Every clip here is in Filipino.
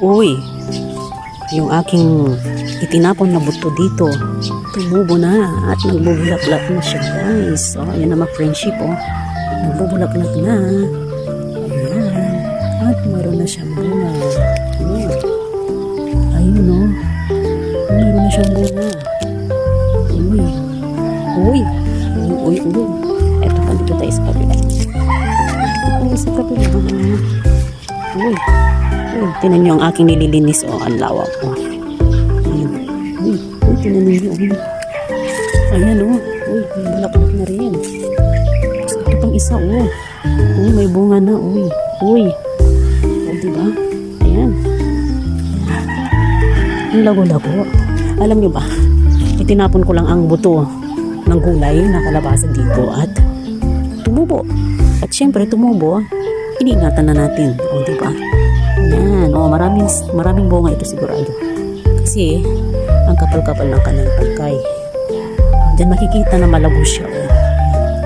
Uy, yung aking itinapon na buto dito, tumubo na at nagbubulaklak na siya guys. So, ayan na friendship oh. Nagbubulaklak na. Ayan. At meron na siyang bunga. Ayan. Ayun oh. Meron na siyang bunga. Uy. Uy. Uy, uy, uy. Eto pa dito tayo sa kabila. Uy, sa kabila. Uy. Uy, tinan niyo ang aking nililinis. Oh, ang lawak ko. Ayan. Uy, uy, tinan niyo. Uy. Ayan, oh. Uy, bulaklak na rin. Ito pang isa, oh. Uy, may bunga na, uy. Uy. Oh, diba? Ayan. Ang lago-lago. Alam niyo ba, itinapon ko lang ang buto ng gulay na kalabasa dito at tumubo. At syempre, tumubo, iningatan na natin. O, di ba? Yan. O, maraming, maraming bunga ito sigurado. Kasi, ang kapal-kapal ng kanyang pagkay. Diyan makikita na malago siya. O.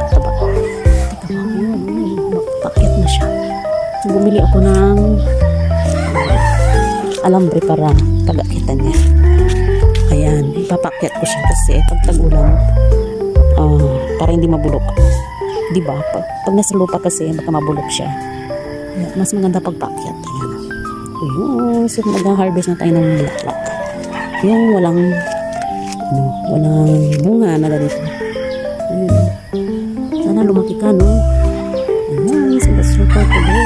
Taba. Ayan, ayan. Pakyat na siya. So, bumili ako ng alambre para pag-akitan niya. Ayan, ipapakyat ko siya kasi pag tag-ulan, ah, para hindi mabulok. Di ba? Pag, pag nasa lupa kasi, baka mabulok siya. Mas maganda pagpakyat. Ayan. Ayun, so mag-harvest na tayo ng bulaklak. Yung walang, ano, walang bunga na ganito. Ayun. Sana lumaki ka, no? Ayan, so that's all for today.